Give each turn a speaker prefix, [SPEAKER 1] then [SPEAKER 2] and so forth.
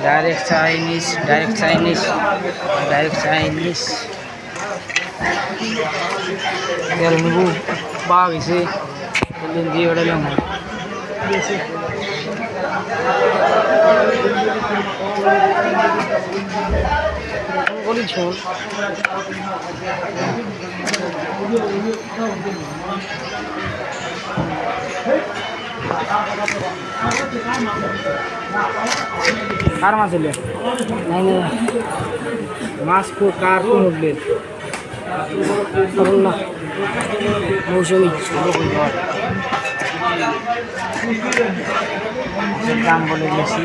[SPEAKER 1] Direct Chinese, direct Chinese, direct Chinese. There you bag is it? Then the other one. Yes. What is it? কার মাছ হলে মাছ কার কোন উঠবে না মৌসুমি। দাম বলে বেশি